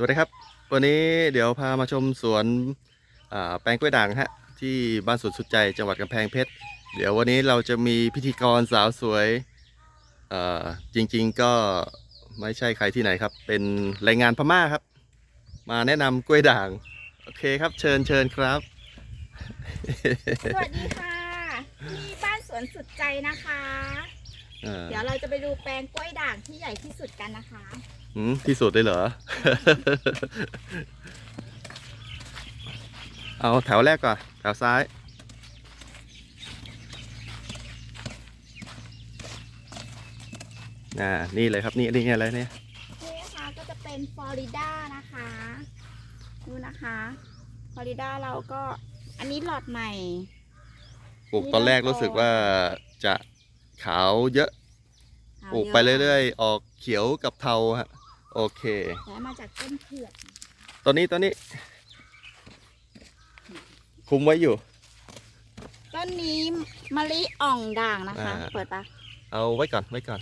วัสดีครับ วันนี้เดี๋ยวพามาชมสวนแปลงกล้วยด่างฮะที่บ้านสวนสุดใจจังหวัดกำแพงเพชร เดี๋ยววันนี้เราจะมีพิธีกรสาวสวยจริงๆก็ไม่ใช่ใครที่ไหนครับ เป็นแรงงานพม่าครับ มาแนะนำกล้วยด่าง โอเคครับเชิญเชิญครับ สวัสดีค่ะที่บ้านสวนสุดใจนะคะ อ่าเดี๋ยวเราจะไปดูแปลงกล้วยด่างที่ใหญ่ที่สุดกันนะคะ หืมที่สุดเลยเหรอ เอาแถวแรกก่อน แถวซ้าย อ่า นี่เลยครับ นี่นี่อะไรเนี่ย นี่นะคะก็จะเป็นฟลอริดานะคะดูนะคะฟลอริดาเราก็อันนี้หลอดใหม่ ปลูกตอนแรกรู้สึกว่าจะ ขาวเยอะปลูกไปเรื่อยๆ ออกเขียวกับเทาฮะโอเคๆย้ายมาจากต้นเผือกตอนนี้ตอนนี้ คุมไว้อยู่ ต้นนี้มะลิอ่องด่างนะคะ อ่า เปิดปะเอาไว้ก่อนไว้ก่อน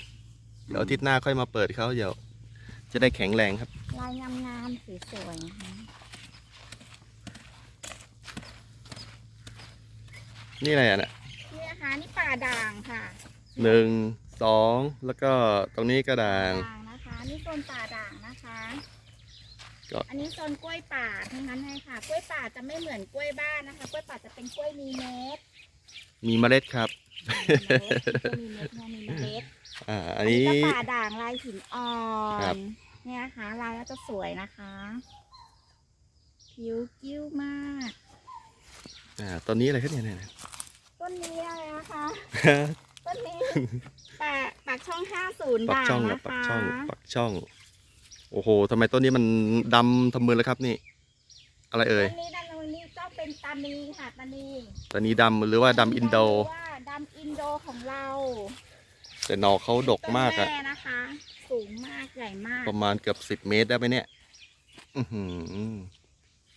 เดี๋ยวอาทิตย์หน้าค่อยมาเปิดเขาเดี๋ยว จะได้แข็งแรงครับ ลายงามๆสวยๆนะคะนี่อะไรอะเนี่ยนี่นะคะนี่ป่าด่างค่ะ หนึ่งสองแล้วก็ตรงนี้ก็ด่าง ด่างนะคะ นี่โซนป่าด่างนะคะก็ อันนี้โซนกล้วยป่าทั้งนั้นเลยค่ะ กล้วยป่าจะไม่เหมือนกล้วยบ้านนะคะ กล้วยป่าจะเป็นกล้วยมีเม็ดมีเมล็ดครับ มีเม็ดเนี่ยมีเม็ด อ่าอัอันนนี้นี้ ก็ป่าด่างลายหินอ่อครับ น เนี่ยนะคะลายแล้วจะสวยนะคะ ผิวกิ้วมาก อ่าต้นนี้อะไรครับเนี่ยเนี่ย ต้นนี้อะไรนะคะต้นนี้ ปากปากช่องห้าศูนย์ปักด่างช่องนะปักคะช่องปักช่อง โอ้โหทำไมต้นนี้มันดำทำมือแล้วครับนี่ อะไรเอ่ยต้นนี้ด้านโน้นนี่ก็เป็นตานีค่ะตานีตอนนี้ดำหรือว่าดำอินโดหรืว่าดำอินโดของเราแต่หนอเขาดกมากต้อะนแม่นะคะ สูงมากใหญ่มาก ประมาณเกือบสิบเมตรได้ไหมเนี่ย อือหือ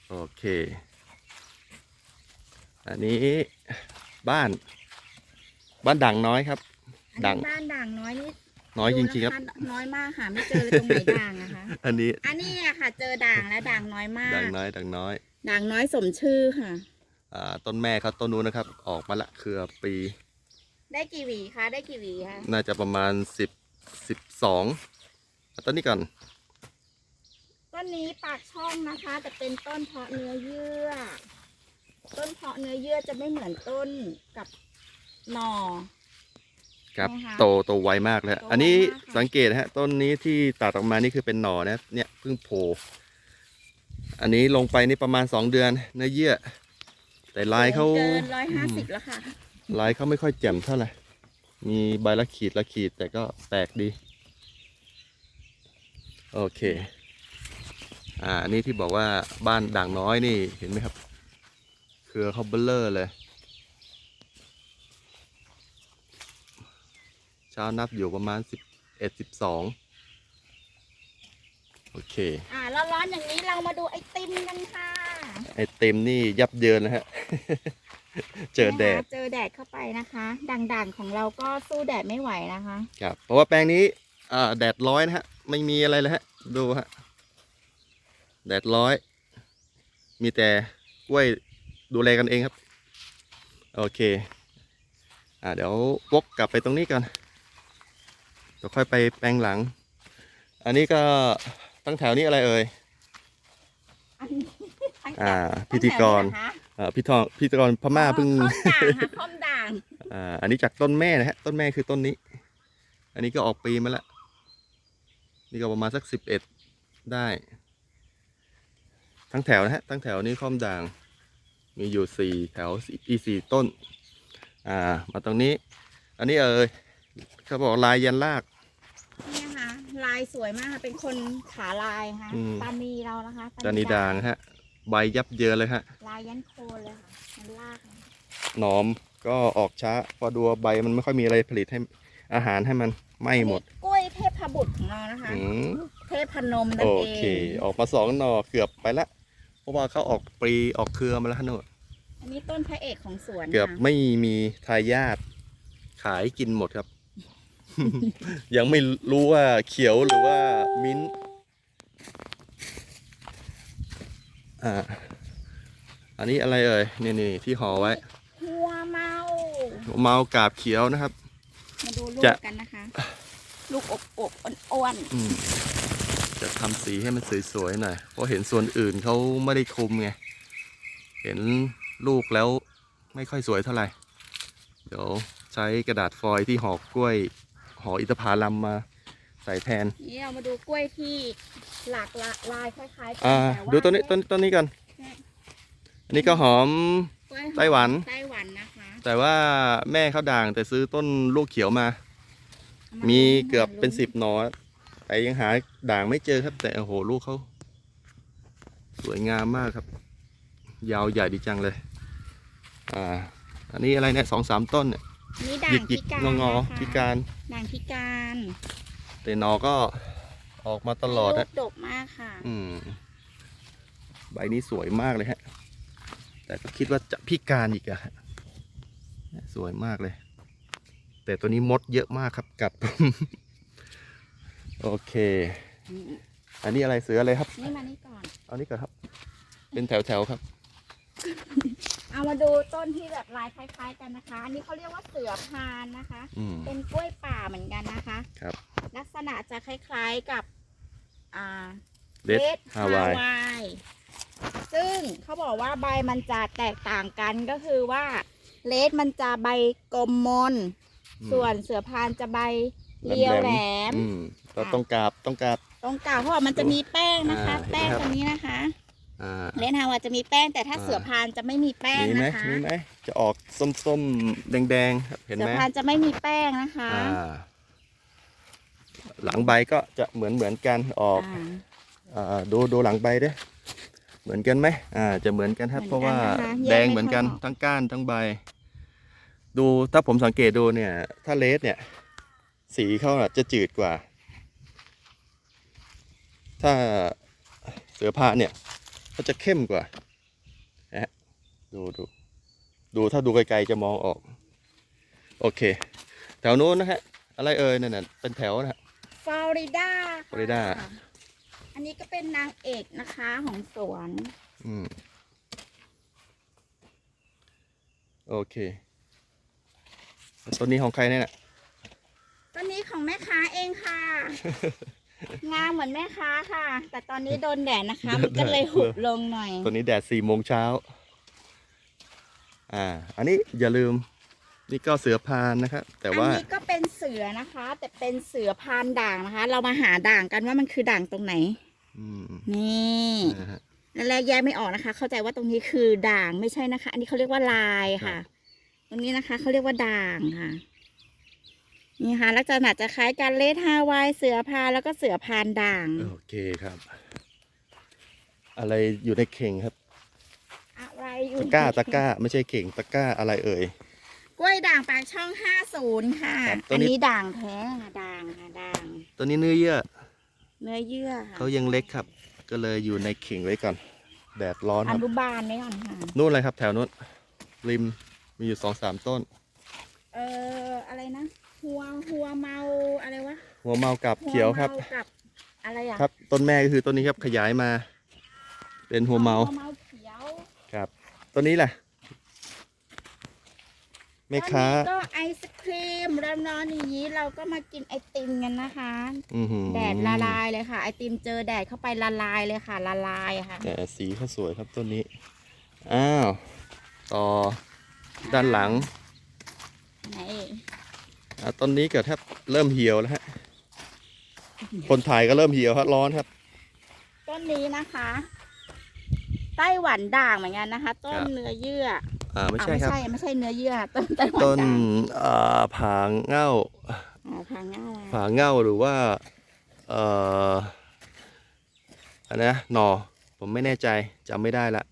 โอเค อันนี้บ้าน บ้านด่างน้อยครับอัน ด่านี้งบ้านด่างน้อยนี่น้อยจริงๆครับดูนะะน้อยมากหาไม่เจอเลยตรงไหนด่างนะคะ อันนี้อันนี้อะค่ะ เจอด่างและด่างน้อยมาก ด่างน้อยด่างน้อยด่างน้อยสมชื่อค่ะ อ่าต้นแม่เขาต้นนู้นนะครับ ออกมาละเครือปี ได้กี่หวีคะได้กี่หวีคะน่าจะประมาณสิบสิบสองต้นนี้ก่อนต้นนี้ปากช่องนะคะ แต่เป็นต้นเพาะเนื้อเยื่อ ต้นเพาะเนื้อเยื่อจะไม่เหมือนต้นกับหน่อ ครับนะคะโตโตไวมากเลยโตไวอันนี้มากค่ะสังเกตนะฮะต้นนี้ที่ตัดออกมานี่คือเป็นหน่อนะเนี่ยเพิ่งโผล่อันนี้ลงไปนี่ประมาณสองเดือนเนื้อเยื่อ แต่ลายเขาเกินร้อยห้าสิบแล้วค่ะ ลายเขาไม่ค่อยแจ่มเท่าไหร่มีใบละขีดละขีดแต่ก็แตกดี โอเค อ่าอันนี้ที่บอกว่าบ้านด่างน้อยนี่เห็นไหมครับ เครือเขาเบลเลอร์เลย เช้านับอยู่ประมาณสิบเอ็ดสิบสองโอเค อ่าร้อนๆอย่างนี้เรามาดูไอติมกันค่ะไอเต็มนี่ยับเยินนะฮะ เจอแดด นะคะเจอแดดเข้าไปนะคะ ด่างๆของเราก็สู้แดดไม่ไหวนะคะ ครับ เพราะว่าแปลงนี้อ่าแดดร้อยนะฮะ ไม่มีอะไรเลยฮะ ดูฮะ แดดร้อย มีแต่กล้วยดูแลกันเองครับ โอเค อ่าเดี๋ยววกกลับไปตรงนี้กันเดี๋ยวค่อยไปแปลงหลัง อันนี้ก็ตั้งแถวนี้อะไรเอ่ย อันนี้ตั้งแต่อ่า พิธีกร ตั้งแต่ไหนนะคะอ่าพิธีกรพิธีกรพม่าเพิ่งอ๋อข้อมด่างค่ะข้อมด่างอ่า อันนี้จากต้นแม่นะฮะ ต้นแม่คือต้นนี้ อันนี้ก็ออกปีมาแล้ว นี่ก็ประมาณสักสิบเอ็ดได้ ทั้งแถวนะฮะ ทั้งแถวนี้ข้อมด่าง มีอยู่สี่แถวอีสี่ต้น อ่า มาตรงนี้ อันนี้เอ่ยเขาบอกลายยันลากนี่นะคะ ลายสวยมากค่ะเป็นคนขาลายค่ะอืม ตานีเรานะคะจานิดางนะฮะ ใบยับเยินเลยฮะ ลายยันโคนเลยค่ะมันลากนะหนอมก็ออกช้าเพอดูว่าใบมันไม่ค่อยมีอะไรผลิตให้อาหารให้มันไหม้หมดอันนี้กล้วยเทพบุตรของเรานะคะ อืมเทพนมนั่โอนเอเคงออกมาสองหน่อเกือบไปละ เพราะว่าเขาออกปลีออกเครือมาแล้วฮะโน่นอันนี้ต้นพระเอกของสวนเกือบค่ะไม่มีทายาทขายกินหมดครับ ยังไม่รู้ว่าเขียวหรือว่ามิ้นท์อ่า อันนี้อะไรเอ่ยนี่นี่ที่ห่อไว้หัวเมาเมากาบเขียวนะครับ มาดูลูจะกกันนะคะ ลูกอบอบๆอ้วนอืมจะทำสีให้มันสวยๆหน่อย เพราะเห็นส่วนอื่นเขาไม่ได้คุมไง เห็นลูกแล้วไม่ค่อยสวยเท่าไหร่ เดี๋ยวใช้กระดาษฟอยล์ที่ห่อกล้วย ห่ออิฐผาลัมมาใส่แทนๆนี่เรามาดูกล้วยที่หลากลายคล้ายๆกัอ่าแต่าดูต้นนี้ต้นต้นนี้กันอันนี้ก็หอมกล้วยไต้หวัน ไต้หวันนะคะแต่ว่าแม่เขาด่างแต่ซื้อต้นลูกเขียวมาอาามีลุ้นเกือบเป็นลุ้สิบหนอแต่ยังหาด่างไม่เจอครับ แต่โอ้โหลูกเขาสวยงามมากครับ ยาวใหญ่ดีจังเลย อ่า อันนี้อะไรเนี่ยสองสามต้นเนี่ย นี่ด่าหยิงกหยิพิกการงองอนะคะพิการ ด่างพิการแต่หนอก็ออกมาตลอดลูนะกดกมากค่ะ อืม ใบนี้สวยมากเลยฮะ แต่ก็คิดว่าจะพิการอีกอะฮะสวยมากเลย แต่ตัวนี้มดเยอะมากครับกัด โอเค อันนี้อะไรเสืออะไรครับ นี่มานี่ก่อน เอานี้ก่อนครับ เป็นแถวๆครับ เอามาดูต้นที่แบบลายคล้ายๆ กันนะคะ อันนี้เขาเรียกว่าเสือพานนะคะ อืม เป็นกล้วยป่าเหมือนกันนะคะ ครับ ลักษณะจะคล้ายๆกับ อ่า เดดฮาวายยซึ่งเขาบอกว่าใบมันจะแตกต่างกันก็คือว่าเลดมันจะใบกลมมน ส่วนเสือพานจะใบเรียวแหลมอืมเราต้องกราบต้องกราบ ตรงกลางเพราะว่ามันจะมีแป้งนะคะ อ่าแป้งเห็นไหมครับ ตรงนี้นะคะ อ่าเลนฮาวายจะมีแป้งแต่ถ้าอ่าเสือพานจะไม่มีแป้งมีไหมนะคะมีไหมจะออกส้มๆ แดงๆครับเห็นเสืไหอมพานจะไม่มีแป้งนะคะ อ่าหลังใบก็จะเหมือนเหมือนกันออก อ่า อ่าดูดูหลังใบด้วยเหมือนกันไหมอ่าจะเหมือนกันครับเหเพมือนกันราะว่านะคะแยกแดงไม่เหมือนกันค่อยออก ทั้งก้านทั้งใบ ดูถ้าผมสังเกตดูเนี่ย ถ้าเลสเนี่ย สีเขาน่ะจะจืดกว่า ถ้าเสือผ้าเนี่ย เขาจะเข้มกว่านะฮะดูดูดูถ้าดูไกลๆจะมองออก โอเค แถวนู้นนะฮะ อะไรเอ่ยนั่นน่ะเป็นแถวนะฮะฟลอริดาฟลอริดา ค่ะอันนี้ก็เป็นนางเอกนะคะของสวน อืม โอเคแล้วต้นนี้ของใครเนี่ยน่ะ ต้นนี้ของแม่ค้าเองค่ะ งามเหมือนแม่ค้าค่ะ แต่ตอนนี้โดนแดดนะคะ มันก็เลยหุบลงหน่อยต้นนี้แดดสี่โมงเช้า อ่า อันนี้อย่าลืม นี่ก็เสือพานนะครับแต่อันว่านี้ก็เป็นเสือนะคะ แต่เป็นเสือพานด่างนะคะ เรามาหาด่างกันว่ามันคือด่างตรงไหน อืมนี่นะฮะแรกๆแยกไม่ออกนะคะ เข้าใจว่าตรงนี้คือด่างไม่ใช่นะคะ อันนี้เขาเรียกว่าลายค่ะ ตรงนี้นะคะเขาเรียกว่าด่างค่ะ นี่ค่ะลักษณะจะคล้ายกันเลดฮาวายเสือพานแล้วก็เสือพานด่าง โอเคครับ อะไรอยู่ในเข่งครับ อะไรอยู่ตะกร้าตะกร้า ไม่ใช่เข่งตะกร้าอะไรเอ่ยกล้วยด่างปากช่อง50ค่ะ ครับตัวอันนี้ นี้ด่างแท้ค่ะด่างค่ะด่าง ตัวนี้เนื้อเยื่อเนื้อเยื่อค่ะเขายังเล็กครับ ก็เลยอยู่ในเข่งไว้ก่อน แดดร้อนอครับนุบาลไว้ก่อนค่ะ นู่นเลยครับ แถวนู้นริมมีอยู่สองสามต้น เอ่ออะไรนะ หัวหัวเมาอะไรวะหัวเมากับเขียวครับ หัเมากับอะไรอะครับ ต้นแม่ก็คือต้นนี้ครับขยายมา เป็นหัวเมาหัวเมาเขียวครับต้นนี้แหละแม่ค้าตอนนี้ก็ไอศครีมร้อนๆอย่างนี้เราก็มากินไอติมกันนะคะอื้อหือแดดละลายเลยค่ะ ไอติมเจอแดดเข้าไปละลายเลยค่ะ ละลายค่ะแต่สีเขาสวยครับต้นนี้อ้าวต่อด้านหลังไหน อะต้นนี้ก็แทบเริ่มเหี่ยวแล้วฮะ คนถ่ายก็เริ่มเหี่ยวครับร้อนครับ ต้นนี้นะคะ ไต้หวันด่างเหมือนกันนะคะ ต้นครับเนื้อเยื่ออ่าไม่อ่าใช่ไม่ครับใช่ไม่ใช่เนื้อเยื่อ ต้นไต้หวันต้นด่างอ่าผางเง่าอ๋อพางง่ายผางเง่าหรือว่าเอ่ออันนะหนอผมไม่แน่ใจจำไม่ได้ละ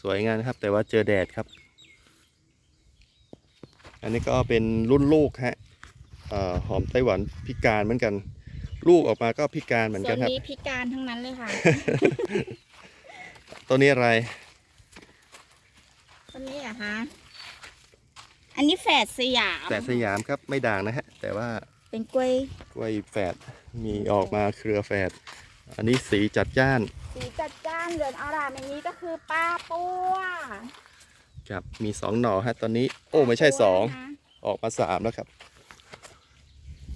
สวยงามนะครับ แต่ว่าเจอแดดครับ อันนี้ก็เป็นรุ่นลูกฮะเอ่อหอมไต้หวันพิการเหมือนกัน ลูกออกมาก็พิการเหมือนส่กัวนนครับนี้พิการทั้งนั้นเลยค่ะตัวนี้อะไรต้นนี้อะคะอันนี้แฝดสยามแต่สยามครับไม่ด่างนะฮะ แต่ว่าเป็นกล้วยกล้วยแฝดมีออกมาเครือแฝดอันนี้สีจัดจ้าน สีจัดจ้านเหลืองอร่ามอย่างนี้ก็คือปลาปัว ครับมีสองหน่อฮะตอนนี้ โอ้ไม่ใช่สองนะคะออกมาสามแล้วครับ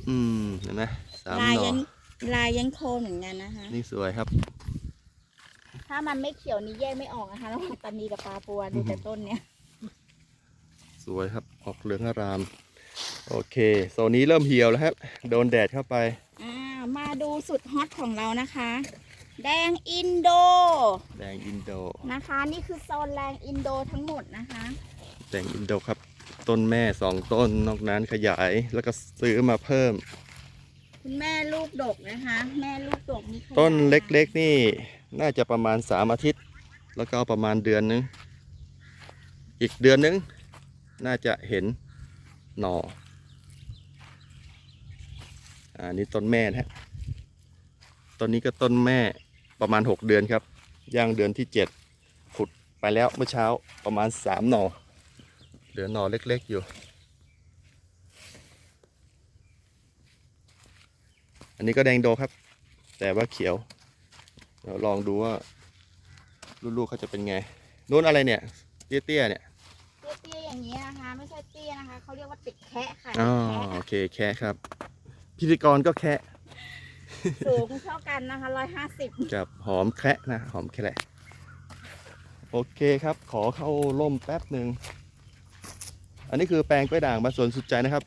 อืมเห็นไหมสามลายหน่อยันลายยันโคนเหมือนกันนะคะ นี่สวยครับ ถ้ามันไม่เขียวนี่แยกไม่ออกนะคะระหว่างตานีกับปลาปัวดูแต่ต้นเนี้ยสวยครับออกเหลืองอาราม โอเคโซนนี้เริ่มเหี่ยวแล้วครับ โดนแดดเข้าไป อ่ามาดูสุดฮอตของเรานะคะ แดงอินโด แดงอินโดนะคะ นี่คือโซนแรงอินโดทั้งหมดนะคะ แดงอินโดครับ ต้นแม่สองต้นนอกนั้นขยายแล้วก็ซื้อมาเพิ่ม คุณแม่ลูกดกนะคะ แม่ลูกดกนี่ขยายต้นเล็กๆนี่ น่าจะประมาณสามอาทิตย์ แล้วก็ประมาณเดือนนึง อีกเดือนนึง น่าจะเห็นหน่ออ่านี่ต้นแม่นะฮะต้นนี้ก็ต้นแม่ ประมาณหกเดือนครับ ย่างเดือนที่เจ็ดขุดไปแล้วเมื่อเช้าประมาณสามหน่อเหลือหน่อเล็กๆอยู่ อันนี้ก็แดงโดครับ แต่ว่าเขียว เดี๋ยวลองดูว่า ลูกๆเขาจะเป็นไงนู้นอะไรเนี่ย เตี้ยๆเนี่ยเตี้ยๆอย่างนี้นะคะ ไม่ใช่เตี้ยนะคะเขาเรียกว่าติดแคะค่ะอ๋อติดแคะโอเคแค่ครับ พิธีกรก็แค่ สูงเท่ากันนะคะร้อยห้าสิบกับหอมแคระนะหอมแคระโอเคครับ ขอเข้าร่มแป๊บหนึ่ง อันนี้คือแปลงกล้วยด่างมานสวนสุดใจนะครับ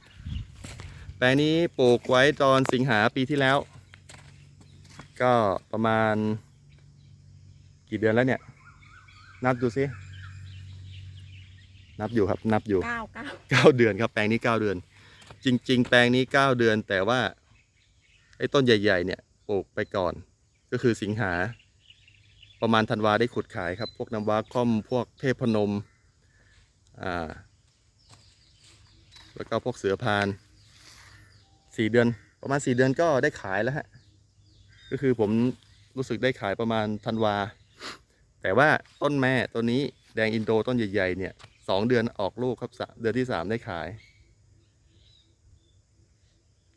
แปลงนี้ปลูกไว้ตอนสิงหาปีที่แล้ว ก็ประมาณ กี่เดือนแล้วเนี่ย นับดูซินับอยู่ครับนับอยู่เก้าเก้าเก้าเดือนครับแปลงนี้เก้าเดือน จริง ๆ แปลงนี้เก้าเดือนแต่ว่า ไอ้ต้นใหญ่ ๆ เนี่ยปลูกไปก่อน ก็คือสิงหา ประมาณธันวาได้ขุดขายครับ พวกน้ำว้าคอมพวกเทพพนมอ่าแล้วก็พวกเสือพานสี่เดือนประมาณสี่เดือนก็ได้ขายแล้วฮะก็คือผมรู้สึกได้ขายประมาณธันวา แต่ว่าต้นแม่ต้นนี้แดงอินโดต้นใหญ่ๆเนี่ยสองเดือนออกลูกครับเดือนที่สามได้ขาย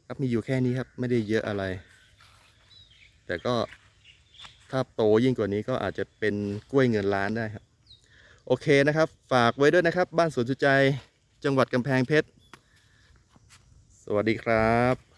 ครับมีอยู่แค่นี้ครับ ไม่ได้เยอะอะไร แต่ก็ถ้าโตยิ่งกว่านี้ก็อาจจะเป็นกล้วยเงินล้านได้ครับ โอเคนะครับ ฝากไว้ด้วยนะครับ บ้านสวนจุใจจังหวัดกำแพงเพชร สวัสดีครับ